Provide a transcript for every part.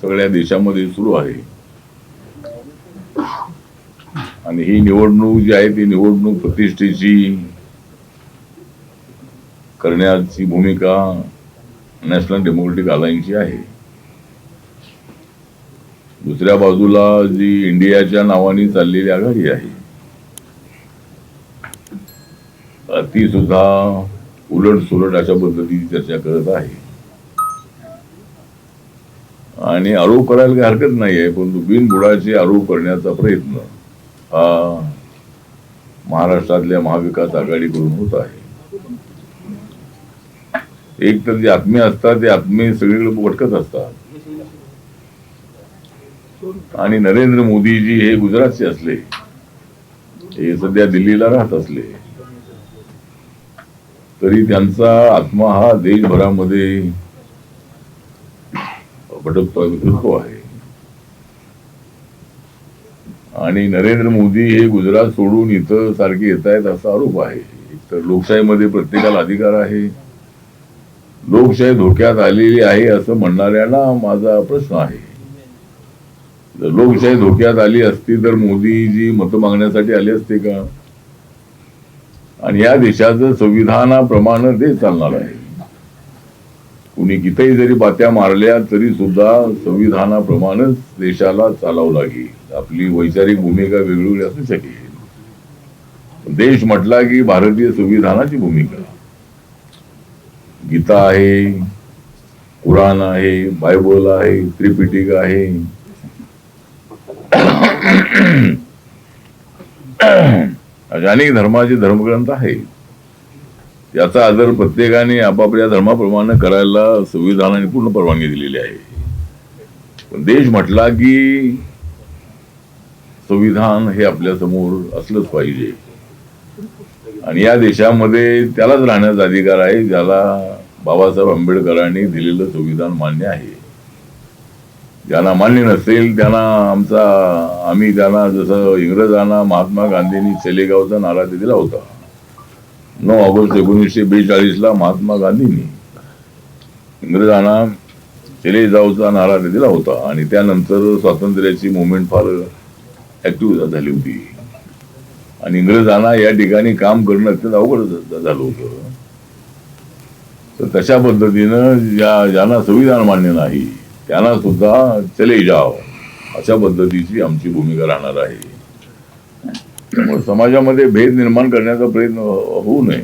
सगळ्या देशामध्ये सुरू आहे. आणि ही निवडणूक जी आहे ती निवडणूक प्रतिष्ठेची करण्याची भूमिका नॅशनल डेमोक्रेटिक अलायन्सची आहे. दुसऱ्या बाजूला जी इंडियाच्या नावाने चाललेली आघाडी आहे ती सुद्धा उलट सुलट अशा पद्धतीची चर्चा करत आहे. आणि आरोप करायला काही हरकत नाही आहे परंतु बिनबुडाचे आरोप करण्याचा प्रयत्न हा महाराष्ट्रातल्या महाविकास आघाडीकडून होत आहे. एक तर जे आत्मीय असतात ते आत्मीय सगळीकडे भटकत असतात. आणि नरेंद्र मोदीजी हे गुजरातचे असले हे सध्या दिल्लीला राहत असले तरी त्यांचा आत्मा हा देशभरामध्ये भटकतो फिरतो आहे. आणि नरेंद्र मोदी हे गुजरात सोडून इथं सारखे येत आहेत असा आरोप आहे. तर लोकशाहीमध्ये प्रत्येकाला अधिकार आहे. लोकशाही धोक्यात आलेली आहे असं म्हणणाऱ्यांना माझा प्रश्न आहे. जर लोकशाही धोक्यात आली असती तर मोदीजी मत मागण्यासाठी आले असते का? आणि या देशाचं संविधानाप्रमाणे देश चालणार आहे. कुणी कितीही जरी बात्या मारल्या तरी सुद्धा संविधानाप्रमाणेच देशाला चालावं लागेल. आपली वैचारिक भूमिका वेगवेगळी असू शकेल. देश म्हटला की भारतीय संविधानाची भूमिका. गीता आहे कुराण आहे बायबल आहे त्रिपिटिक आहे. अनेक धर्माचे धर्मग्रंथ आहेत. याचा आदर प्रत्येकाने आपापल्या धर्माप्रमाणे करायला संविधानाने पूर्ण परवानगी दिलेली आहे. पण देश म्हटला की संविधान हे आपल्यासमोर असलंच पाहिजे. आणि या देशामध्ये त्यालाच राहण्याचा अधिकार आहे ज्याला बाबासाहेब आंबेडकरांनी दिलेलं संविधान मान्य आहे. ज्यांना मान्य नसेल त्यांना आमचा आम्ही त्यांना जसं इंग्रजांना महात्मा गांधींनी सेलेगावचा नारा ते दिला होता. नऊ ऑगस्ट एकोणीसशे बेचाळीस ला महात्मा गांधींनी इंग्रजांना चले जाऊचा नारा दिला होता आणि त्यानंतर स्वातंत्र्याची मुवमेंट फार ऍक्टिव्ह झाली होती. आणि इंग्रजांना या ठिकाणी काम करणं अत्यंत अवघड झालं होतं. तर तशा पद्धतीनं ज्या ज्यांना संविधान मान्य नाही त्यांना सुद्धा चले जाव अशा पद्धतीची आमची भूमिका राहणार आहे. त्यामुळे समाजामध्ये भेद निर्माण करण्याचा प्रयत्न होऊ नये.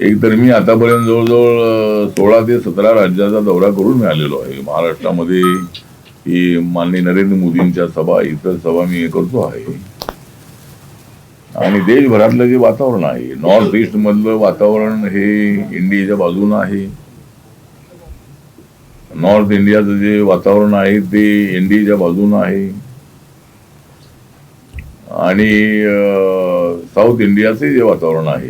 एक तर मी आतापर्यंत जवळजवळ सोळा ते सतरा राज्याचा दौरा करून मी आलेलो आहे. महाराष्ट्रामध्ये ही माननीय नरेंद्र मोदींच्या सभा इतर सभा मी करतो आहे. आणि देशभरातलं जे वातावरण आहे नॉर्थ ईस्ट मधलं वातावरण हे इंडियाच्या बाजूनं आहे. नॉर्थ इंडियाचं जे वातावरण आहे ते इंडियाच्या बाजूनं आहे. आणि साऊथ इंडियाचे जे वातावरण आहे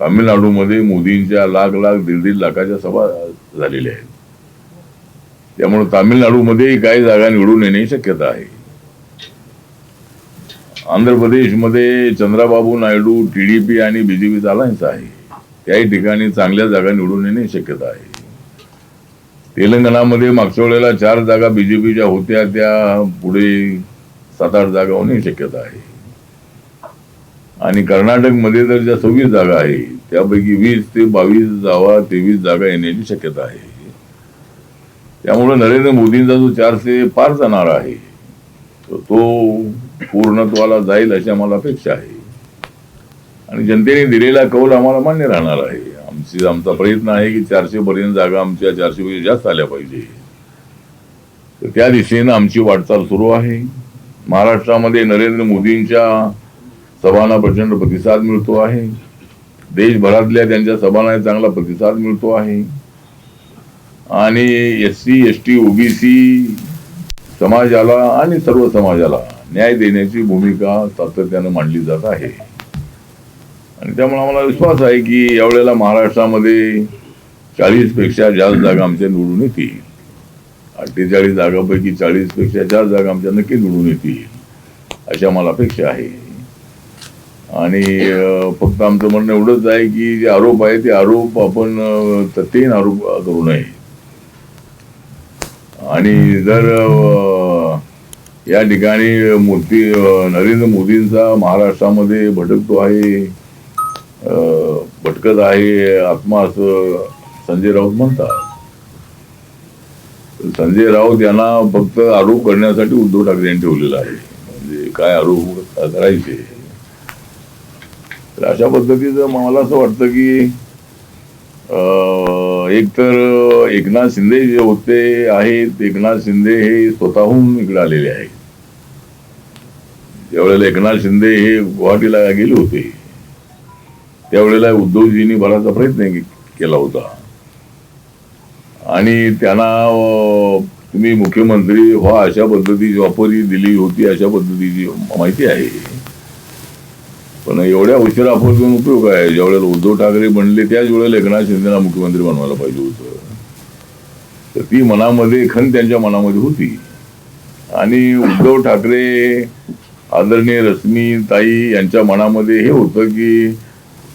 तामिळनाडूमध्ये मोदींच्या लाख लाख दीड दीड लाखाच्या सभा झालेल्या आहेत. त्यामुळे तामिळनाडूमध्ये काही जागा निवडून येण्याची शक्यता आहे. आंध्र प्रदेशमध्ये चंद्राबाबू नायडू टीडीपी आणि बीजेपी अलायन्स आहे. त्याही ठिकाणी चांगल्या जागा निवडून येण्याची शक्यता आहे. तेलंगणामध्ये मागच्या वेळेला चार जागा बीजेपीच्या होत्या त्या पुढे सात आठ जागा होण्याची शक्यता आहे. आणि कर्नाटकमध्ये तर ज्या सव्वीस जागा आहे त्यापैकी वीस ते बावीस जावा तेवीस जागा येण्याची शक्यता आहे. त्यामुळे नरेंद्र मोदींचा जो चारशे पार जाणार आहे. तो तो पूर्णत्वाला जाईल अशी आम्हाला अपेक्षा आहे. आणि जनतेने दिलेला कौल आम्हाला मान्य राहणार आहे. आमची आमचा प्रयत्न आहे की चारशे पर्यंत जागा आमच्या चारशे पेक्षा जास्त आल्या पाहिजे. तर त्या दिशेनं आमची वाटचाल सुरू आहे. महाराष्ट्रामध्ये नरेंद्र मोदींच्या सभांना प्रचंड प्रतिसाद मिळतो आहे. देशभरातल्या त्यांच्या सभांना चांगला प्रतिसाद मिळतो आहे. आणि S C S T OBC समाजाला आणि सर्व समाजाला न्याय देण्याची भूमिका सातत्यानं मांडली जात आहे. आणि त्यामुळे आम्हाला विश्वास आहे की यावेळेला महाराष्ट्रामध्ये चाळीसपेक्षा जास्त जागा आमच्या निवडून येतील. अठ्ठेचाळीस जागापैकी चाळीसपेक्षा जागा आमच्या नक्कीच निवडून येतील अशा मला अपेक्षा आहे. आणि फक्त आमचं म्हणणं एवढंच आहे की जे आरोप आहे ते आरोप आपण अं, तथ्यहीन आरोप करू नये. आणि जर या ठिकाणी मोदी नरेंद्र मोदींचा महाराष्ट्रामध्ये भटकतो आहे भटकत आहे आत्मा असं संजय राऊत म्हणतात. संजय राऊत यांना फक्त आरोप करण्यासाठी उद्धव ठाकरे यांनी ठेवलेला आहे. म्हणजे काय आरोप करायचे? तर अशा पद्धतीचं मला असं वाटतं की अं, एक तर एकनाथ शिंदे जे होते आहेत एकनाथ शिंदे हे स्वतःहून इकडे आलेले आहेत. ज्यावेळेला एकनाथ शिंदे हे गुवाहाटीला गेले होते त्यावेळेला उद्धवजींनी बराचसा प्रयत्न केला होता. आणि त्यांना तुम्ही मुख्यमंत्री व्हा अशा पद्धतीची ऑफरही दिली होती अशा पद्धतीची माहिती आहे. पण एवढ्या उशिरा ऑफर देऊन उपयोग आहे. ज्या वेळेला उद्धव ठाकरे बनले त्याच वेळेला एकनाथ शिंदेना मुख्यमंत्री बनवायला पाहिजे होतं. तर ती मनामध्ये खन त्यांच्या मनामध्ये होती. आणि उद्धव ठाकरे आदरणीय रश्मी ताई यांच्या मनामध्ये हे होतं की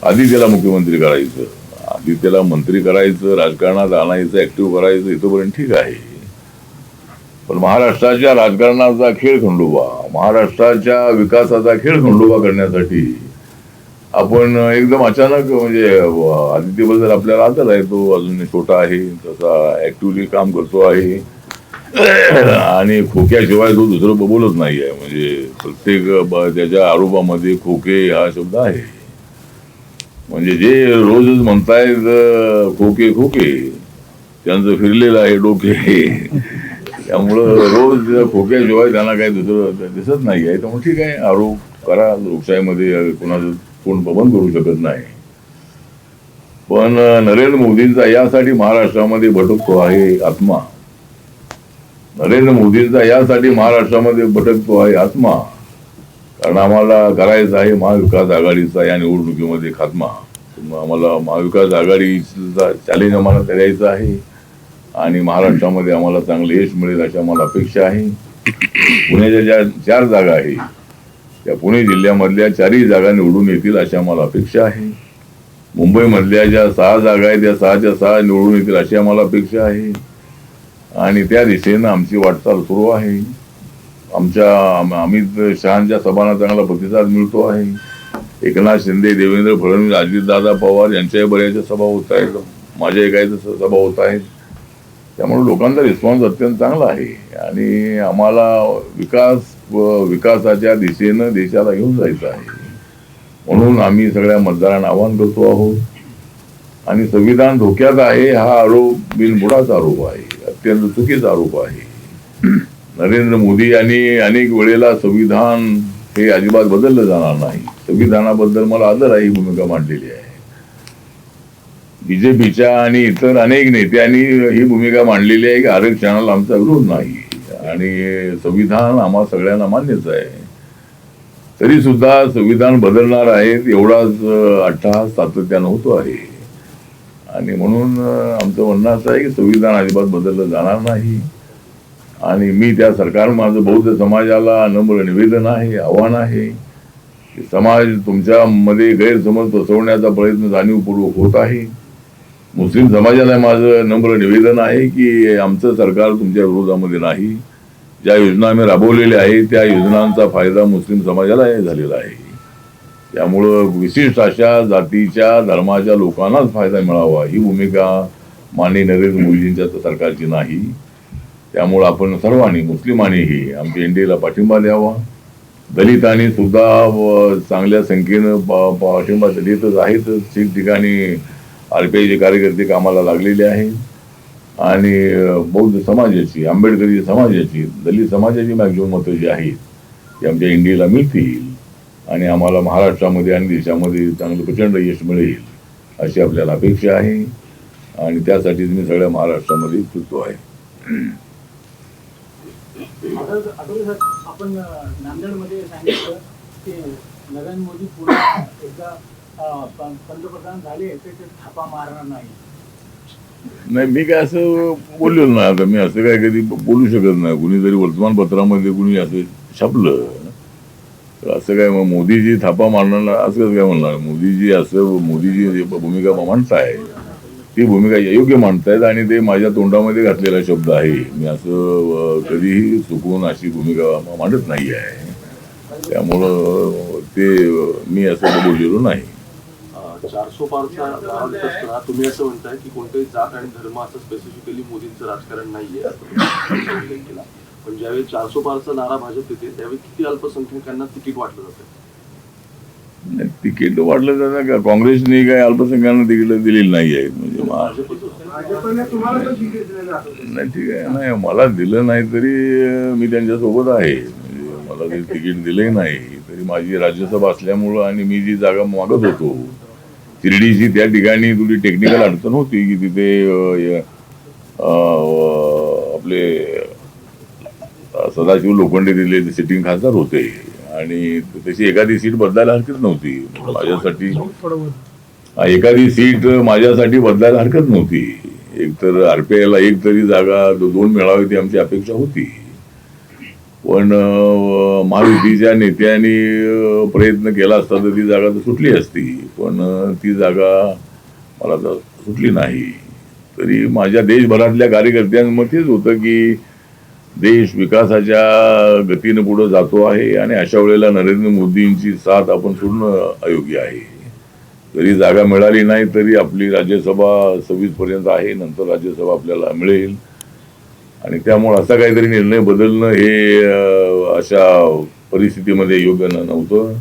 आधी त्याला मुख्यमंत्री करायचं. आधी त्याला मंत्री करायचं राजकारणात आणायचं ऍक्टिव्ह करायचं इथंपर्यंत ठीक आहे. पण महाराष्ट्राच्या राजकारणाचा खेळ खंडोबा महाराष्ट्राच्या विकासाचा खेळ खंडोबा करण्यासाठी आपण एकदम अचानक म्हणजे आदित्यबद्दल आपल्याला आदर आहे तो अजून छोटा आहे तसा ऍक्टिव्हली काम करतो आहे. आणि खोक्याशिवाय तो दुसरं बोलत नाही आहे म्हणजे प्रत्येक त्याच्या आरोपामध्ये खोके हा शब्द आहे. म्हणजे जे रोजच म्हणतायत खोके खोके त्यांचं फिरलेलं आहे डोके. त्यामुळं रोज खोक्याशिवाय त्यांना काही दुसरं दिसत नाही आहे. त्यामुळे ठीक आहे आरोप करा लोकशाहीमध्ये कोणाचं कोण पवन करू शकत नाही. पण नरेंद्र मोदींचा यासाठी महाराष्ट्रामध्ये भटकतो आहे आत्मा. नरेंद्र मोदींचा यासाठी महाराष्ट्रामध्ये भटकतो आहे आत्मा. कारण आम्हाला करायचं आहे महाविकास आघाडीचा या निवडणुकीमध्ये खात्मा. आम्हाला महाविकास आघाडीचा चॅलेंज आम्हाला द्यायचं आहे. आणि महाराष्ट्रामध्ये आम्हाला चांगलं यश मिळेल अशी आम्हाला अपेक्षा आहे. पुण्याच्या ज्या चार जागा आहे त्या पुणे जिल्ह्यामधल्या चारही जागा निवडून येतील अशी आम्हाला अपेक्षा आहे. मुंबईमधल्या ज्या सहा जागा आहेत त्या सहाच्या सहा निवडून येतील अशी आम्हाला अपेक्षा आहे. आणि त्या दिशेनं आमची वाटचाल सुरू आहे. आमच्या अमित शहांच्या सभांना चांगला प्रतिसाद मिळतो आहे. एकनाथ शिंदे देवेंद्र फडणवीस अजितदादा पवार यांच्याही बऱ्याचशा सभा होत आहेत. माझ्या एकाच्या सभा होत आहेत. त्यामुळे लोकांचा रिस्पॉन्स अत्यंत चांगला आहे. आणि आम्हाला विकास व विकासाच्या दिशेनं देशाला घेऊन जायचं आहे. म्हणून आम्ही सगळ्या मतदारांना आवाहन करतो आहोत. आणि संविधान धोक्यात आहे हा आरोप बिनबुडाचा आरोप आहे. अत्यंत चुकीचा आरोप आहे. नरेंद्र मोदी यांनी अनेक वेळेला संविधान हे अजिबात बदललं जाणार नाही. संविधानाबद्दल मला आदर आहे ही भूमिका मांडलेली आहे. बीजेपीच्या आणि इतर अनेक नेत्यांनी ही भूमिका मांडलेली आहे की आरक्षणाला आमचा विरोध नाही. आणि संविधान आम्हा सगळ्यांना मान्यच आहे. तरी सुद्धा संविधान बदलणार आहेत एवढाच अं, अट्टहास सातत्यानं होतो आहे. आणि म्हणून आमचं म्हणणं असं आहे की संविधान अजिबात बदललं जाणार नाही. आणि मी त्या सरकार माझं बौद्ध समाजाला नम्र निवेदन आहे आव्हान आहे. समाज तुमच्यामध्ये गैरसमज पसरवण्याचा प्रयत्न जाणीवपूर्वक होत आहे. मुस्लिम समाजाला माझं नम्र निवेदन आहे की आमचं सरकार तुमच्या विरोधामध्ये नाही. ज्या योजना आम्ही राबवलेल्या आहेत त्या योजनांचा फायदा मुस्लिम समाजाला झालेला आहे. त्यामुळं विशिष्ट अशा जातीच्या धर्माच्या लोकांनाच फायदा मिळावा ही भूमिका माननीय नरेंद्र मोदींच्या सरकारची नाही. त्यामुळं आपण सर्वांनी मुस्लिमांनीही आमच्या एनडीएला पाठिंबा द्यावा. दलितांनी सुद्धा व चांगल्या संख्येनं पाठिंबा दलितच आहेत. ठिकठिकाणी आर पी आयचे कार्यकर्ते कामाला लागलेले आहेत आणि बौद्ध समाजाची आंबेडकरी समाजाची दलित समाजाची मॅक्झिमम मतं जी आहेत ती आमच्या इंडियाला मिळतील. आणि आम्हाला महाराष्ट्रामध्ये आणि देशामध्ये चांगलं प्रचंड यश मिळेल अशी आपल्याला अपेक्षा आहे. आणि त्यासाठीच मी सगळ्या महाराष्ट्रामध्ये फिरतो आहे. आपण नांदेडमध्ये सांगितलं की नरेंद्र मोदी पुन्हा एकदा पंतप्रधान झाले ते थापा मारणार नाही. नाही मी काय असं बोललो ना आता. मी असं काय कधी बोलू शकत नाही. कुणी जरी वर्तमानपत्रामध्ये कुणी असं छापलं तर असं काय मग मोदीजी थापा मारणार असं कसं काय म्हणणार? मोदीजी असं मोदीजी भूमिका मांडताय ती भूमिका योग्य मांडतायत आणि ते माझ्या तोंडामध्ये घातलेला शब्द आहे. मी असं कधीही चुकून अशी भूमिका मांडत नाही आहे त्यामुळं ते मी असं बोललेलो नाही. चारसो पारचा आवाज तुम्ही असं म्हणताय की कोणत्याही जात आणि धर्म असं स्पेसिफिकली मोदींचं राजकारण नाहीये असं केला. पण ज्यावेळी चारसो पारचा नारा भाजप देते त्यावेळी किती अल्पसंख्याकांना तिकीट वाटलं जातं? तिकीट वाढलं जातं का? काँग्रेसने काय अल्पसंख्याकांना तिकीट दिलेली नाही आहेत. म्हणजे नाही ठीक आहे. नाही मला दिलं नाही तरी मी त्यांच्यासोबत आहे. म्हणजे मला जरी तिकीट दिले नाही. तरी माझी राज्यसभा असल्यामुळं आणि मी जी जागा मागत होतो शिर्डीची त्या ठिकाणी थोडी टेक्निकल अडचण होती की तिथे आपले सदाशिव लोखंडे दिले सिटिंग खासदार होते आणि तशी एखादी सीट बदलायला हरकत नव्हती. माझ्यासाठी एखादी सीट माझ्यासाठी बदलायला हरकत नव्हती. एक तर आरपीआयला एक तरी जागा दो- दोन मिळावी ती आमची अपेक्षा होती. पण महायुतीच्या नेत्यांनी प्रयत्न केला असता तर ती जागा तर सुटली असती. पण ती जागा मला तर सुटली नाही. तरी माझ्या देशभरातल्या कार्यकर्त्यांमध्येच होतं की देश विकासाच्या गतीनं पुढे जातो आहे आणि अशा वेळेला नरेंद्र मोदींची साथ आपण सोडणं अयोग्य आहे. जरी जागा मिळाली नाही तरी आपली राज्यसभा सव्वीस पर्यंत आहे नंतर राज्यसभा आपल्याला मिळेल. आणि त्यामुळे असा काहीतरी निर्णय बदलणं हे अशा परिस्थितीमध्ये योग्य न- नव्हतं.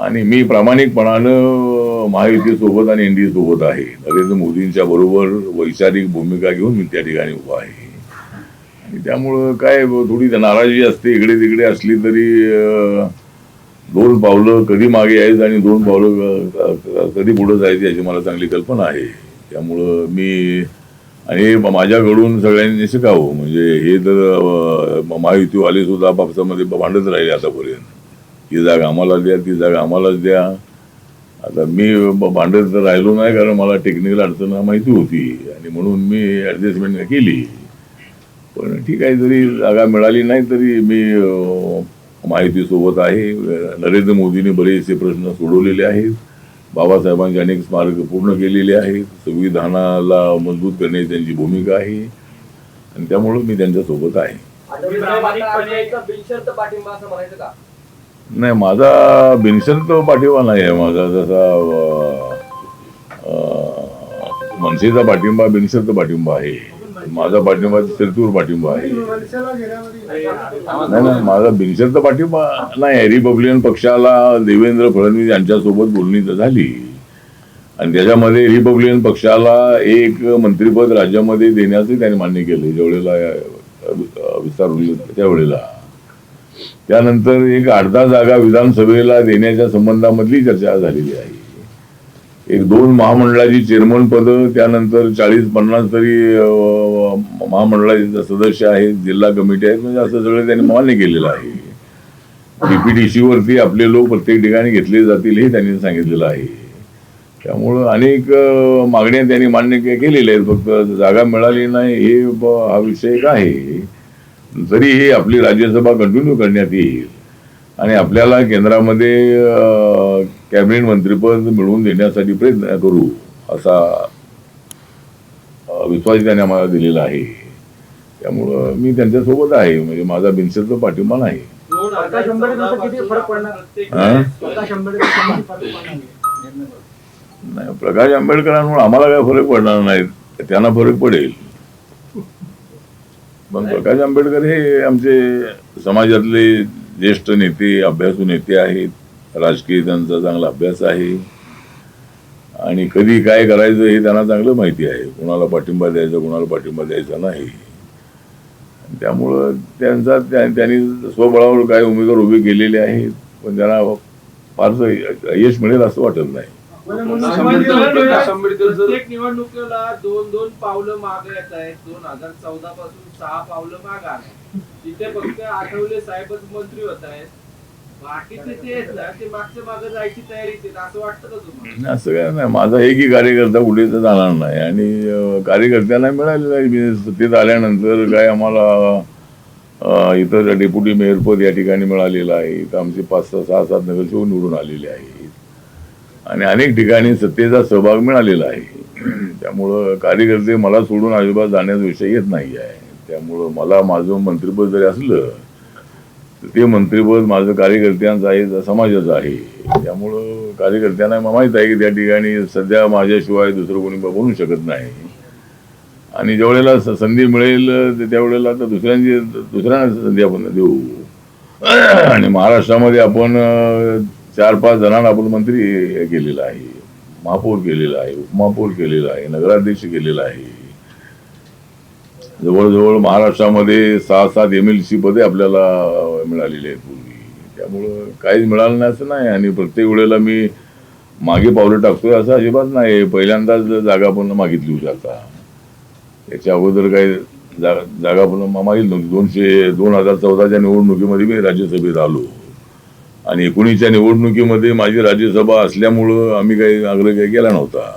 आणि मी प्रामाणिकपणानं महायुतीसोबत आणि एनडीए सोबत आहे. नरेंद्र मोदींच्या बरोबर वैचारिक भूमिका घेऊन मी त्या ठिकाणी उभा आहे. त्यामुळं काय थोडी नाराजी असते. इकडे तिकडे असली तरी दोन पावलं कधी मागे यायचं आणि दोन पावलं कधी पुढे जायची याची मला चांगली कल्पना आहे. त्यामुळं मी आणि माझ्याकडून सगळ्यांनी शिकावं. म्हणजे हे तर महायुती आले सुद्धा बापसामध्ये भांडत राहिले आतापर्यंत. ही जागा आम्हाला द्या ती जागा आम्हालाच द्या. आता मी भांडत तर राहिलो नाही कारण मला टेक्निकल अडचण माहिती होती. आणि म्हणून मी ॲडजस्टमेंट केली. पण ठीक आहे जरी जागा मिळाली नाही तरी मी माहितीसोबत आहे. नरेंद्र मोदींनी बरेचसे प्रश्न सोडवलेले आहेत. बाबासाहेबांचे अनेक स्मारक पूर्ण केलेले आहेत. संविधानाला मजबूत करणे त्यांची भूमिका आहे. आणि त्यामुळं मी त्यांच्यासोबत आहे. नाही माझा बिनशर्त पाठिंबा नाही आहे. माझा जसा मनसेचा पाठिंबा बिनशर्त पाठिंबा आहे. माझा पाठिंबा त्रितूर पाठिंबा आहे. नाही नाही माझा बिनशर्त पाठिंबा नाही रिपब्लिकन पक्षाला देवेंद्र फडणवीस यांच्यासोबत बोलणी तर झाली. आणि त्याच्यामध्ये रिपब्लिकन पक्षाला एक मंत्रिपद राज्यामध्ये देण्याचं त्यांनी मान्य केलं. ज्यावेळेला विस्तार होईल त्यावेळेला त्यानंतर एक अर्धा जागा विधानसभेला देण्याच्या संबंधामधली चर्चा झालेली आहे. एक दोन महामंडळाची चेअरमन पद त्यानंतर चाळीस पन्नास तरी महामंडळाचे सदस्य आहेत जिल्हा कमिटी आहेत म्हणजे असं सगळं त्यांनी मान्य केलेलं आहे. डीपीटीसी वरती आपले लोक प्रत्येक ठिकाणी घेतले जातील हे त्यांनी सांगितलेलं आहे. त्यामुळं अनेक मागण्या त्यांनी मान्य केलेल्या आहेत फक्त जागा मिळाली नाही हे हा विषय एक आहे. तरी हे आपली राज्यसभा कंटिन्यू करण्यात येईल. आणि आपल्याला केंद्रामध्ये कॅबिनेट मंत्रीपद मिळवून देण्यासाठी प्रयत्न करू असा विश्वास त्यांनी आम्हाला दिलेला आहे. त्यामुळं मी त्यांच्यासोबत आहे. म्हणजे माझा बिनशर्त पाठिंबा हा? आहे. नाही प्रकाश आंबेडकरांमुळे आम्हाला काय फरक पडणार नाही. त्यांना फरक पडेल. पण प्रकाश आंबेडकर हे आमचे समाजातले ज्येष्ठ नेते अभ्यासू नेते आहेत. राजकीय त्यांचा चांगला अभ्यास आहे. आणि कधी काय करायचं हे त्यांना चांगलं माहिती आहे. कोणाला पाठिंबा द्यायचा कोणाला पाठिंबा द्यायचा नाही. आणि त्यामुळं त्यांचा त्या- त्यांनी स्वबळावर काय उमेदवार उभे केलेले आहेत पण त्यांना फारसं यश मिळेल असं वाटत नाही. प्रत्येक निवडणुकीला दोन दोन पावलं मागे येत आहेत. दोन हजार चौदा पासून सहा पावलं माग आले. तिथे फक्त आठवले साहेबच मंत्री होत आहेत. बाकीचे ते आहेत ना ते मागच्या मागे जायची तयारी आहेत. असं वाटतं का तुम्हाला? नाही, असं काय नाही. माझा एकही कार्यकर्ता कुठे तर जाणार नाही. आणि कार्यकर्त्यांना मिळालेलं आहे. मी सत्तेत आल्यानंतर काय आम्हाला इतर डेप्युटी मेयरपद या ठिकाणी मिळालेलं आहे. इथं आमचे पाच सहा सहा सात नगरसेवक निवडून आलेले आहेत. आणि अनेक ठिकाणी सत्तेचा सहभाग मिळालेला आहे. त्यामुळं कार्यकर्ते मला सोडून अजिबात जाण्याचा विषय येत नाही आहे. त्यामुळं मला माझं मंत्रिपद जरी असलं तर ते मंत्रिपद माझं कार्यकर्त्यांचं आहे समाजाचं आहे. त्यामुळं कार्यकर्त्यांना मला माहीत आहे की त्या ठिकाणी सध्या माझ्याशिवाय दुसरं कोणी बनू शकत नाही. आणि ज्यावेळेला संधी मिळेल त्यावेळेला तर दुसऱ्यांची दुसऱ्यांना संधी आपण देऊ. आणि महाराष्ट्रामध्ये आपण चार पाच जणांना आपण मंत्री केलेला आहे. महापौर केलेला आहे उपमहापौर केलेला आहे नगराध्यक्ष केलेला आहे. जवळजवळ महाराष्ट्रामध्ये सहा सात एम एल सी पदे आपल्याला मिळालेली आहेत पूर्वी. त्यामुळं काहीच मिळालं नाही असं नाही. आणि प्रत्येक वेळेला मी मागे पावलं टाकतोय असं अजिबात नाही. पहिल्यांदाच जागा पण मागितली होती आता. याच्या अगोदर काही जागा जागा पण मागितली नव्हती. दोनशे दोन हजार चौदाच्या निवडणुकीमध्ये मी राज्यसभेत आलो. आणि एकोणीसच्या निवडणुकीमध्ये माझी राज्यसभा असल्यामुळं आम्ही काही आग्रह काही केला नव्हता.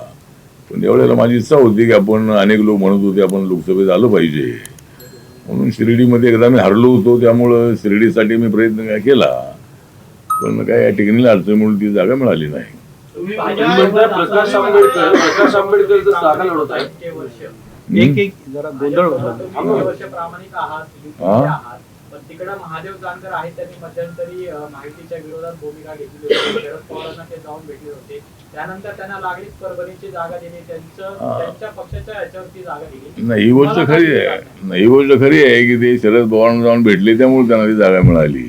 पण त्यावेळेला माझी इच्छा होती की आपण अनेक लोक म्हणत होते आपण लोकसभेत आलं पाहिजे. म्हणून शिर्डीमध्ये एकदा मी हरलो होतो त्यामुळं शिर्डीसाठी मी प्रयत्न काय केला. पण काय या ठिकाणी अडचणीमुळे ती जागा मिळाली नाही. प्रकाश आंबेडकर प्रकाश आंबेडकर जर जागा लढवत आहे. इतके वर्ष एक एक जरा गोंधळ होतो. पण तिकडे महादेव जानकर आहेत त्यांनी मध्यंतरी माहितीच्या विरोधात भूमिका घेतली होती. शरद पवारांना ते जाऊन भेटले होते. त्यानंतर त्यांना लागलीच परभणीची जागा दिली. त्यांचं. त्यांच्या पक्षाच्या ह्याच्यावरती जागा दिली. नाही ही गोष्ट खरी आहे. नाही. ही गोष्ट खरी आहे की ते शरद पवारांना जाऊन भेटले त्यामुळे त्यांना ती जागा मिळाली.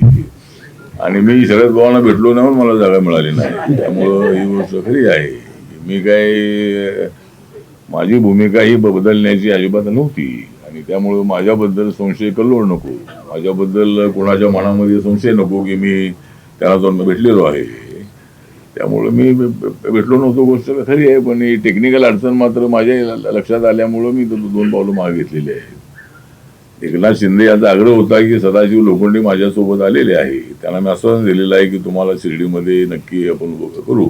आणि मी शरद पवारांना भेटलो नाही म्हणून मला जागा मिळाली नाही. त्यामुळं ही गोष्ट खरी आहे. मी काय माझी भूमिका ही बदलण्याची अजिबात नव्हती. त्यामुळं माझ्याबद्दल संशय कल्लोळ नको. माझ्याबद्दल कोणाच्या मनामध्ये संशय नको की मी त्याला जाऊन भेटलेलो आहे. त्यामुळं मी भेटलो नव्हतो गोष्ट खरी आहे पण ही टेक्निकल अडचण मात्र माझ्या लक्षात आल्यामुळं मी दोन पावलं मागे घेतलेली आहेत. एकनाथ शिंदे यांचा आग्रह होता की सदाशिव लोखंडे माझ्यासोबत आलेले आहे. त्यांना मी आश्वासन दिलेलं आहे की तुम्हाला शिर्डीमध्ये नक्की आपण करू.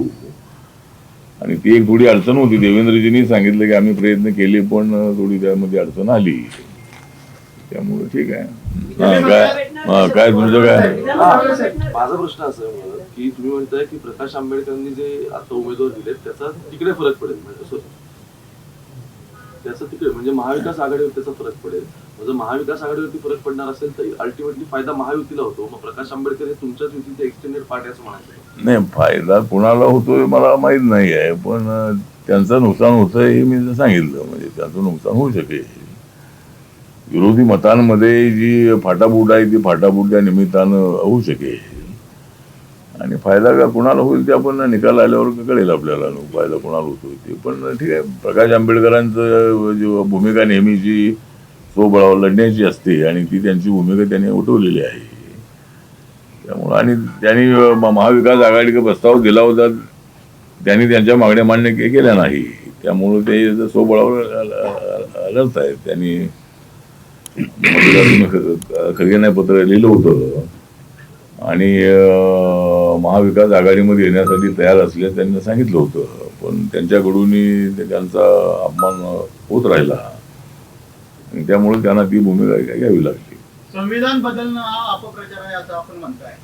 आणि ती एक थोडी अडचण होती. देवेंद्रजींनी सांगितलं की आम्ही प्रयत्न केले पण थोडी त्यामध्ये अडचण आली. त्यामुळे ठीक आहे. हा काय हा काय तुमचं काय? माझा प्रश्न असा आहे मला, की तुम्ही म्हणताय की प्रकाश आंबेडकरांनी जे आता उमेदवार दिलेत त्याचा तिकडे फरक पडेल म्हणजे असं. त्याचा तिकडे म्हणजे महाविकास आघाडीवर त्याचा फरक पडेल. म्हणजे महाविकास आघाडीवरती फरक पडणार असेल तर अल्टिमेटली फायदा महायुतीला होतो. मग प्रकाश आंबेडकर हे तुमच्याच युतीचे एक्सटेंडेड पार्टी असं म्हणायचं नाही फायदा कुणाला होतोय मला माहीत नाही आहे पण त्यांचं नुकसान होतं हे मी सांगितलं. म्हणजे त्यांचं नुकसान होऊ शकेल. विरोधी मतांमध्ये जी फाटाफूट आहे ती फाटाफूटच्या निमित्तानं होऊ शकेल. आणि फायदा का कुणाला होईल ते आपण निकाल आल्यावर कळेल आपल्याला. फायदा कुणाला होतो ते. पण ठीक आहे प्रकाश आंबेडकरांचं जी भूमिका नेहमीची स्वबळावर लढण्याची असते आणि ती त्यांची भूमिका त्यांनी उठवलेली आहे. त्यामुळं आणि त्यांनी म- महाविकास आघाडीचा प्रस्ताव दिला होता त्यांनी त्यांच्या मागण्या मान्य के- केल्या नाही. त्यामुळं ते स्वबळावर लढत आहेत त्यांनी खगेना पत्र लिहिलं होतं. आणि महाविकास आघाडीमध्ये येण्यासाठी तयार असले त्यांनी सांगितलं होतं. पण त्यांच्याकडून त्यांचा अपमान होत राहिला. त्यामुळे त्यांना ती भूमिका घ्यावी लागली. संविधान बदलणं हा अपप्रचार आहे असं आपण म्हणताय.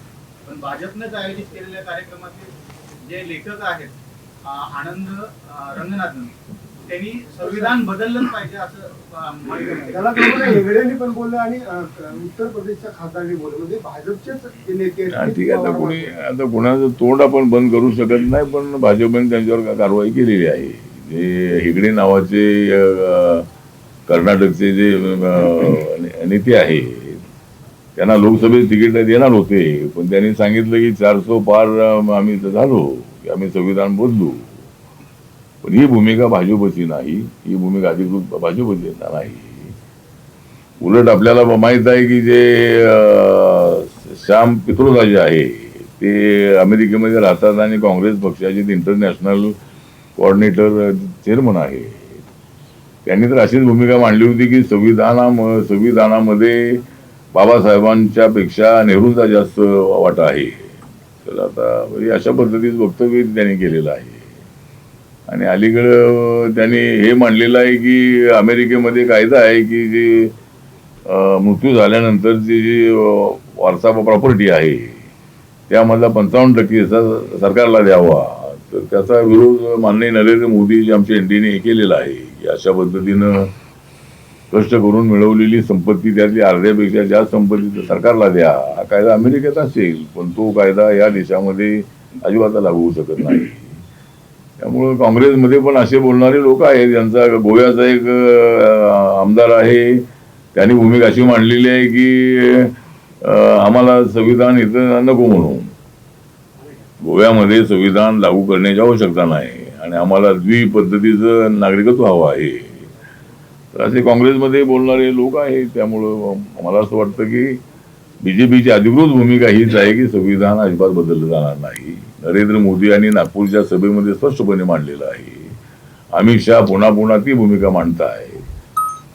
पण भाजपनेच आयोजित केलेल्या कार्यक्रमातील जे लेखक आहेत आनंद रंगनाथन त्यांनी संविधान बदललंच पाहिजे असं. त्याला हेगडेंनी पण बोललं आणि उत्तर प्रदेशच्या खासदारांनी बोललं. म्हणजे भाजपचेच नेते हा, ठीक आहे आता कोणी आता कोणाचं तोंड आपण बंद करू शकत नाही पण भाजपने त्यांच्यावर का- कारवाई केलेली आहे. जे हेगडे नावाचे कर्नाटकचे जे नेते आहे त्यांना लोकसभेत तिकीट देणार होते. पण त्यांनी सांगितलं की चारसो पार आम्ही इथं झालो की आम्ही संविधान बदलू. पण ही भूमिका भाजपची नाही. ही भूमिका अधिकृत भाजपची नाही. उलट आपल्याला माहीत आहे की जे श्याम पित्रोदा जे आहे ते अमेरिकेमध्ये राहतात आणि काँग्रेस पक्षाचे इंटरनॅशनल कोऑर्डिनेटर चेअरमन आहे. त्यांनी तर अशीच भूमिका मांडली होती की संविधाना संविधानामध्ये बाबासाहेबांच्या पेक्षा नेहरूंचा जास्त वाटा आहे. तर आता म्हणजे अशा पद्धतीचं वक्तव्य त्यांनी केलेलं आहे. आणि अलीकडं त्यांनी हे मांडलेलं आहे की अमेरिकेमध्ये कायदा आहे की जे मृत्यू झाल्यानंतरची जी जी वारसा प्रॉपर्टी आहे त्यामधला पंचावन्न टक्के सरकारला द्यावा. तर त्याचा विरोध माननीय नरेंद्र मोदी जे आमच्या एनडीने केलेला आहे की अशा पद्धतीनं कष्ट करून मिळवलेली संपत्ती त्यातली अर्ध्यापेक्षा जास्त संपत्ती सरकारला द्या. हा कायदा अमेरिकेत असेल पण तो कायदा या देशामध्ये अजिबात लागू होऊ शकत नाही. त्यामुळं काँग्रेसमध्ये पण असे बोलणारे लोक आहेत. ज्यांचा गोव्याचा एक आमदार आहे. त्यांनी भूमिका अशी मांडलेली आहे की आम्हाला संविधान इथं नको म्हणून. गोव्यामध्ये संविधान लागू करण्याची आवश्यकता नाही आणि आम्हाला द्विपद्धतीचं नागरिकत्व हवं आहे. तर असे काँग्रेसमध्ये बोलणारे लोक आहेत. त्यामुळं मला असं वाटतं की बीजेपीची अधिकृत भूमिका हीच आहे की संविधान अजिबात बदललं जाणार नाही. नरेंद्र मोदी यांनी नागपूरच्या सभेमध्ये स्पष्टपणे मांडलेलं आहे. अमित शहा पुन्हा पुन्हा ती भूमिका मांडताय.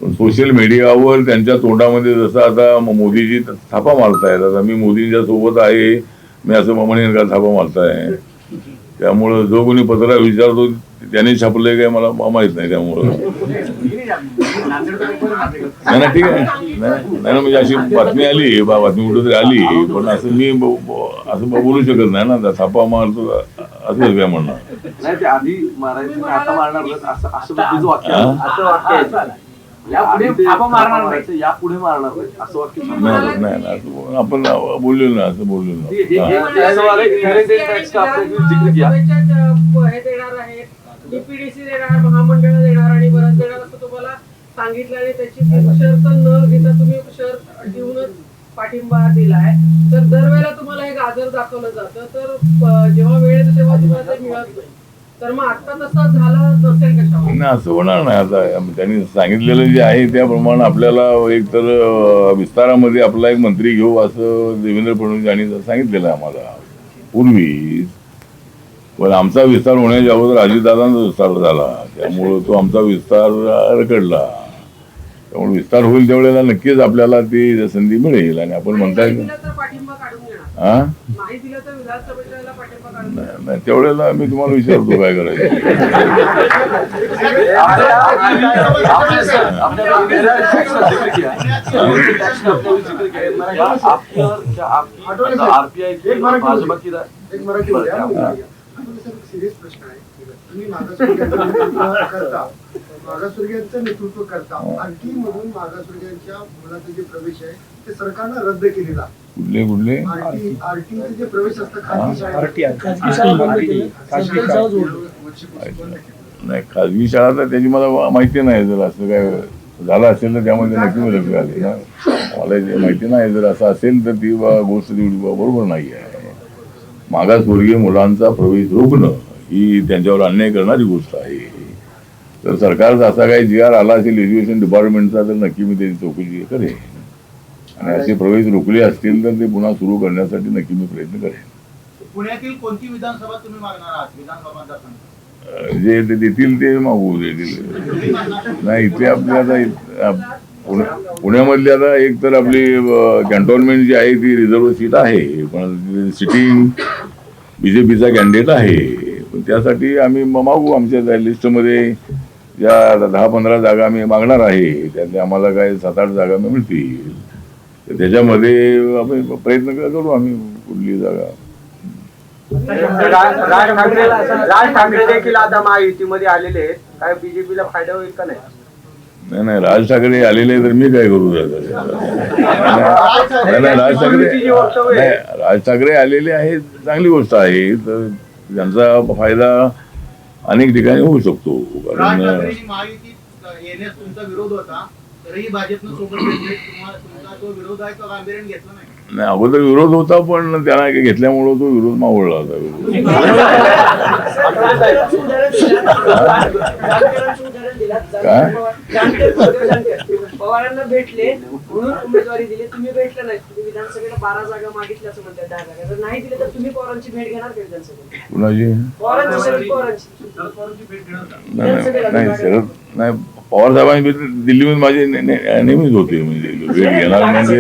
पण सोशल मीडियावर त्यांच्या तोंडामध्ये जसं आता मोदीजी थापा मारतायत आता मी मोदींच्या सोबत आहे मी असं म्हणेन का थापा मारताय? त्यामुळं जो कोणी पत्र विचारतो त्याने छापलंय काय मला माहीत नाही त्यामुळं. नाही ना ठीक आहे नाही नाही ना, म्हणजे अशी बातमी आली बा बातमी कुठं तरी आली पण असं मी असं बोलू शकत नाही ना थापा मारतो असं काय म्हणणार आधी मारायचे आता मारणार असं. हा? यापुढे मारणार नाही. असं वाक्य आपण बोललेलो ना असं बोललेलो हे- हे- ना. डीपीडीसी देणार महामंडळ देणार आणि बरंच देणार असं तुम्हाला सांगितलं आणि त्याची शर्त न घेता तुम्ही शर्त देऊनच पाठिंबा दिलाय. तर दरवेळेला तुम्हाला हे गाजर दाखवलं जातं. तर जेव्हा वेळ येतो तेव्हा तुम्हाला ते मिळत नाही. तर मग आता तसं झालं नसेल कशा असं होणार नाही. आता त्यांनी सांगितलेलं जे आहे त्याप्रमाणे आपल्याला एक तर विस्तारामध्ये आपला एक मंत्री घेऊ असं देवेंद्र फडणवीस यांनी सांगितलेलं आहे आम्हाला. पूर्वी पण आमचा विस्तार होण्याच्या अगोदर अजितदादांचा विस्तार झाला त्यामुळं तो आमचा विस्तार रखडला त्यामुळे विस्तार होईल त्यावेळेला नक्कीच आपल्याला ती संधी मिळेल आणि आपण म्हणताय हा नाही त्यावेळेला मी तुम्हाला विचारतो काय करायचं हा, सिरियस प्रश्न आहे. तुम्ही नेतृत्व करता मागासवर्गीयांचं नेतृत्व करता आरटी मधून मागासवर्गीयांच्या मुलाचा जे प्रवेश आहे ते सरकारनं रद्द केलेला. कुठले कुठले? आरटी आरटीचे जे प्रवेश असतात खाजगी शाळेत. नाही खाजगी शाळा तर त्याची मला माहिती नाही जर असं काय झालं असेल तर त्यामध्ये नक्की मी लक्ष घालेल ना मला माहिती नाही जर असं असेल तर ती गोष्ट तेवढी बरोबर नाही आहे. मागासवर्गीय मुलांचा प्रवेश रोखणं ही त्यांच्यावर अन्याय करणारी गोष्ट आहे. तर सरकारचा असा काही जी आर आला असेल एज्युकेशन डिपार्टमेंटचा तर नक्की मी त्याची चौकशी करेन. आणि असे प्रवेश रोखले असतील तर ते पुन्हा सुरू करण्यासाठी नक्की मी प्रयत्न करेन. पुण्यातील कोणती विधानसभा तुम्ही मागणार आहात? विधानसभा जे ते देतील ते मागू देतील. नाही इथे आपल्या आता पुण्या- पुण्यामधली आता एक तर आपली कॅन्टोन्मेंट जी आहे ती रिझर्व्ह सीट आहे. पण सिटिंग बीजेपीचा कॅन्डिडेट आहे. पण त्यासाठी आम्ही मागू आमच्या त्या लिस्टमध्ये ज्या दहा पंधरा जागा आम्ही मागणार आहे त्यातल्या आम्हाला काय सात आठ जागा मिळतील. तर त्याच्यामध्ये आपण प्रयत्न करू आम्ही कुठली जागा. राज ठाकरे राज ठाकरे देखील आता महायुतीमध्ये आलेले आहेत. काय बीजेपीला फायदा होईल का नाही? नाही नाही राज ठाकरे आलेले तर मी काय करू त्याचं? नाही नाही, राज ठाकरे नाही राज ठाकरे आलेले आहेत चांगली गोष्ट आहे तर त्यांचा फायदा अनेक ठिकाणी होऊ शकतो. कारण ठाकरेंची महायुतीत येण्यास तुमचा विरोध होता तरीही भाजपनं सोबत घेतले. तुम्हाला तुमचा जो विरोध आहे तो गांभीर्याने घेतला नाही. नाही अगोदर विरोध होता पण त्यांना घेतल्यामुळं तो विरोध मावळला होता. काय? पवारांना भेटले म्हणून उमेदवारी दिली. तुम्ही भेटले नाही. तुम्ही विधानसभेला बारा जागा मागितल्याचं म्हणतात दहा जागा. जर नाही दिले तर तुम्ही पवारांची भेट घेणार का विधानसभेत कुणाची? पवारांची शरद पवारांची. भेट घेणार. नाही शरद पवार भेट दिल्लीमध्ये माझे नेहमीच होते. म्हणजे भेट घेणार म्हणजे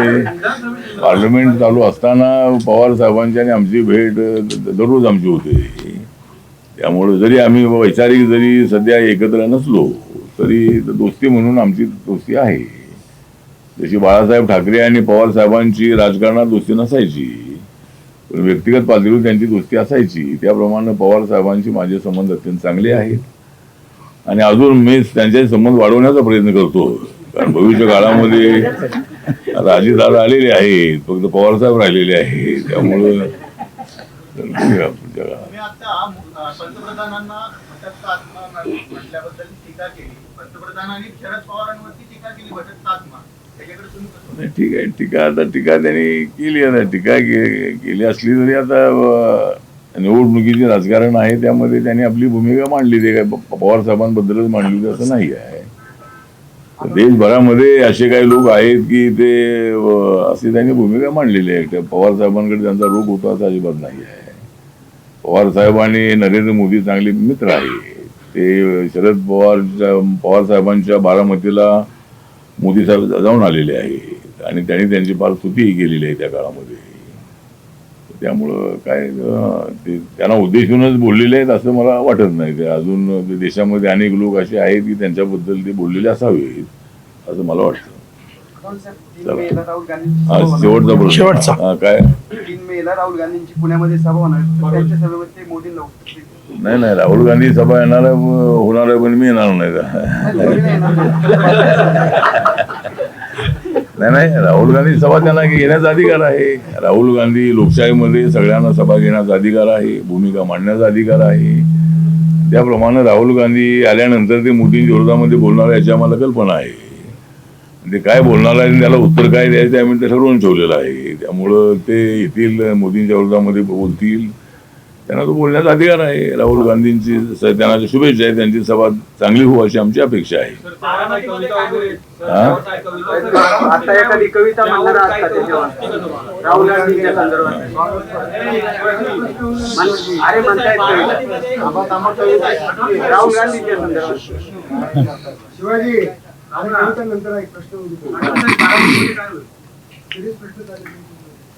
पार्लमेंट चालू असताना पवार साहेबांची आणि आमची भेट दररोज आमची होते. त्यामुळे जरी आम्ही वैचारिक जरी सध्या एकत्र नसलो तरी दोस्ती म्हणून आमची दोस्ती आहे. जशी बाळासाहेब ठाकरे आणि पवार साहेबांची राजकारणात दोस्ती नसायची पण व्यक्तिगत पातळीवर त्यांची दोस्ती असायची. त्याप्रमाणे पवार साहेबांशी माझे संबंध अत्यंत चांगले आहेत. आणि अजून मी त्यांचे संबंध वाढवण्याचा प्रयत्न करतो कारण भविष्य काळामध्ये राजेदादा आलेले आहेत फक्त पवार साहेब राहिलेले आहेत त्यामुळं आता पंतप्रधानांना म्हटल्याबद्दल टीका केली. पंतप्रधानांनी शरद पवारांवरती टीका केली नाही, ठीक आहे टीका आता टीका त्यांनी केली ना टीका केली असली तरी आता निवडणुकीचे राजकारण आहे त्यामध्ये त्यांनी आपली भूमिका मांडली. ते काय प- पवार साहेबांबद्दलच मांडली असं नाही आहे. देशभरामध्ये असे काही लोक आहेत की ते अशी त्यांनी भूमिका मांडलेली आहे. त्या पवार साहेबांकडे त्यांचा रोग होता असं अजिबात नाही आहे. पवार साहेब आणि नरेंद्र मोदी चांगले मित्र आहे ते शरद पवारच्या पवार साहेबांच्या बारामतीला मोदी साहेब जाऊन आलेले आहे आणि त्यांनी त्यांची फार स्तुतीही केलेली आहे त्या काळामध्ये. त्यामुळं काय ते त्यांना उद्देशूनच बोललेले आहेत असं मला वाटत नाही. ते अजून देशामध्ये अनेक लोक असे आहेत की त्यांच्याबद्दल ते बोललेले असावेत असं मला वाटतं. शेवटचा प्रश्न. शेवटचा. हा, काय? तीन मेला राहुल गांधींची पुण्यामध्ये सभा होणार. नाही नाही राहुल गांधी सभा येणार आहे, होणार आहे पण मी येणार नाही. दोन्ही नाही नाही राहुल गांधी सभा त्यांना घेण्याचा अधिकार आहे. राहुल गांधी लोकशाहीमध्ये सगळ्यांना सभा घेण्याचा अधिकार आहे भूमिका मांडण्याचा अधिकार आहे. त्याप्रमाणे राहुल गांधी आल्यानंतर ते मोदींच्या विरोधामध्ये बोलणार आहे याची आम्हाला कल्पना आहे. ते काय बोलणार आहे आणि त्याला उत्तर काय द्यायचं आम्ही ते ठरवून ठेवलेलं आहे. त्यामुळं ते येतील मोदींच्या विरोधामध्ये बोलतील. त्यांना तो बोलण्याचा अधिकार आहे. राहुल गांधींची स- त्यांना शुभेच्छा आहे त्यांची सभा चांगली हो अशी आमची अपेक्षा आहे. शिवाजी आणि नंतर एक प्रश्न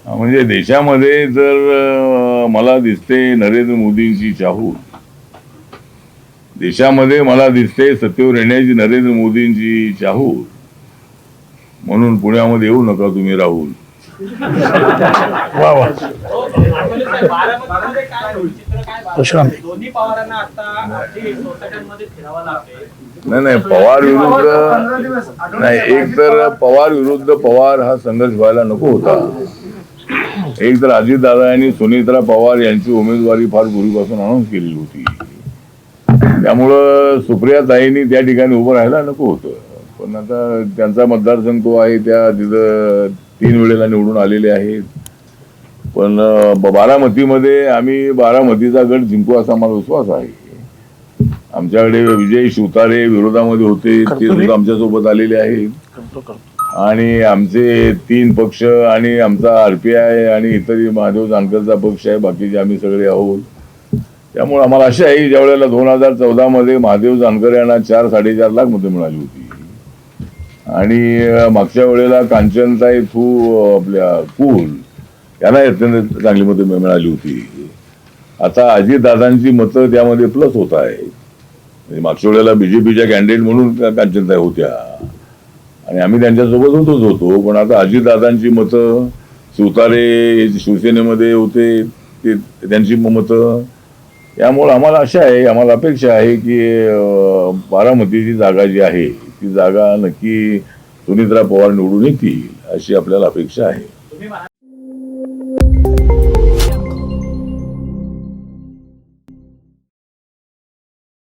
म्हणजे देशामध्ये जर मला दिसते नरेंद्र मोदींची चाहूल देशामध्ये मला दिसते सत्तेवर येण्याची नरेंद्र मोदींची चाहूल म्हणून पुण्यामध्ये येऊ नका तुम्ही राहुल. नाही नाही पवार विरुद्ध नाही एक तर पवार विरुद्ध पवार हा संघर्ष व्हायला नको होता. एक तर अजितदादा यांनी सुनेत्रा पवार यांची उमेदवारी फार पूर्वीपासून अनाऊन्स केलेली होती. त्यामुळं सुप्रिया ताईंनी त्या ठिकाणी उभं राहायला नको होतं. पण आता त्यांचा मतदारसंघ तो आहे त्या तिथं तीन वेळेला निवडून आलेले आहेत. पण बारामतीमध्ये आम्ही बारामतीचा गट जिंकू असा मला विश्वास आहे. आमच्याकडे विजय शिवतारे विरोधामध्ये होते ते सुद्धा आमच्यासोबत आलेले आहेत. आणि आमचे तीन पक्ष आणि आमचा आरपीआय आणि इतर महादेव जानकरचा पक्ष आहे बाकीचे आम्ही सगळे आहोत. त्यामुळे आम्हाला असे आहे की ज्या वेळेला दोन हजार चौदा मध्ये महादेव जानकर यांना चार साडेचार लाख मतं मिळाली होती. आणि मागच्या वेळेला कांचनताई थू आपल्या कुल यांना अत्यंत चांगली मतं मिळाली होती. आता अजितदादांची मतं त्यामध्ये प्लस होत आहे म्हणजे मागच्या वेळेला बीजेपीच्या कॅन्डिडेट म्हणून कांचनताई होत्या. आणि आम्ही त्यांच्यासोबत होतोच होतो. पण आता अजितदादांची मतं सुतारे शिवसेनेमध्ये होते ते त्यांची मतं. त्यामुळं आम्हाला आशा आहे आम्हाला अपेक्षा आहे की बारामतीची जागा जी आहे ती जागा नक्की सुनित्रा पवार निवडून येतील अशी आपल्याला अपेक्षा आहे.